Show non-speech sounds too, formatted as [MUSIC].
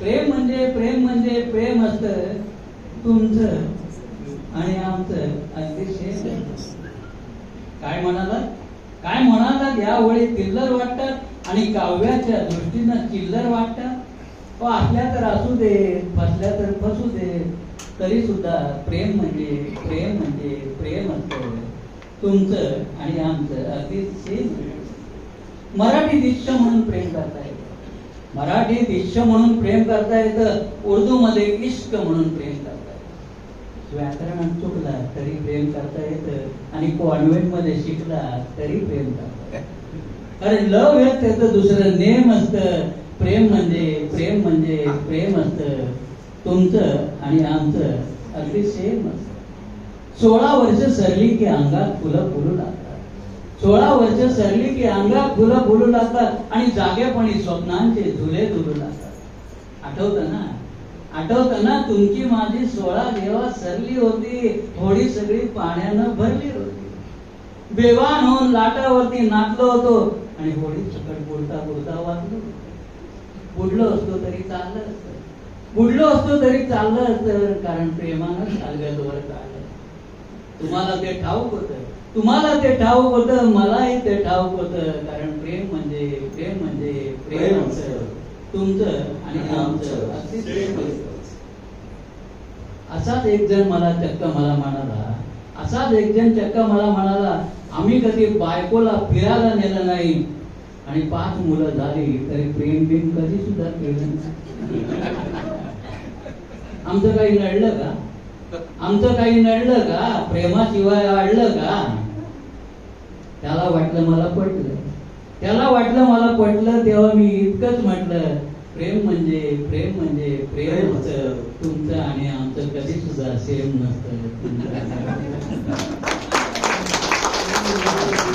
प्रेम म्हणजे प्रेम म्हणजे प्रेम असत तुमचं आणि आमचं अतिशय काय म्हणाला? काय म्हणाला? या ओळी किल्लर वाटतात आणि काव्याच्या दृष्टीनं चिल्लर वाटतात. तो असल्या तर असू दे फसल्या तर फसू दे तरी सुद्धा प्रेम म्हणजे प्रेम म्हणजे प्रेम असतं. तुमचं आणि आमचं अतिशय. मराठी दिश्य म्हणून प्रेम करता येतं. मराठीत दिश्य म्हणून प्रेम करता येतं उर्दू मध्ये इश्क म्हणून प्रेम करता येतं. व्याकरण चुकला तरी प्रेम करता येतं आणि कॉन्व्हेंटमध्ये शिकला तरी प्रेम करता येतं. कारण लव हे त्याचं दुसरं नेम असतं. प्रेम म्हणजे प्रेम म्हणजे प्रेम असतं. तुमचं आणि आमचं अगदी सेम असतं. सोळा वर्ष सरली की अंगात फुलं फुलू लागतात. सोळा वर्ष सरली की अंगात फुलं फुलू लागतात आणि जागेपणी स्वप्नांचे झुले झुलू लागतात. आठवतं ना? आठवतं ना तुमची माझी सोळा देवा सरली होती होडी सगळी पाण्यानं भरली होती. बेवान होऊन लाटावरती नाचलो होतो आणि होडी सकट बुडता बुडता वाचलो बुडलो असतो तरी चाललं असतं. बुडलो असतो तरी चाललं असतं कारण प्रेमानं चालगतवर चाललं तुम्हाला ते ठाऊक होतं. तुम्हाला ते ठाऊक होतं मलाही ते ठाऊक होतं कारण प्रेम म्हणजे प्रेम म्हणजे प्रेम. तुमचं आणि आमचं. असाच एक जण मला चक्क मला म्हणाला असाच एक जण चक्क मला म्हणाला आम्ही कधी बायकोला फिरायला नेलं नाही आणि पाच मुलं झाली तरी प्रेम बिम कधी सुद्धा केलं [LAUGHS] आमचं काही नडलं का? आमचं काही नडलं का? प्रेमाशिवाय अडलं का? त्याला वाटलं मला पटलं. त्याला वाटलं मला पटलं तेव्हा मी इतकंच म्हटलं प्रेम म्हणजे प्रेम म्हणजे प्रेम तुमचं आणि आमचं कधी सुद्धा सेम नसतं.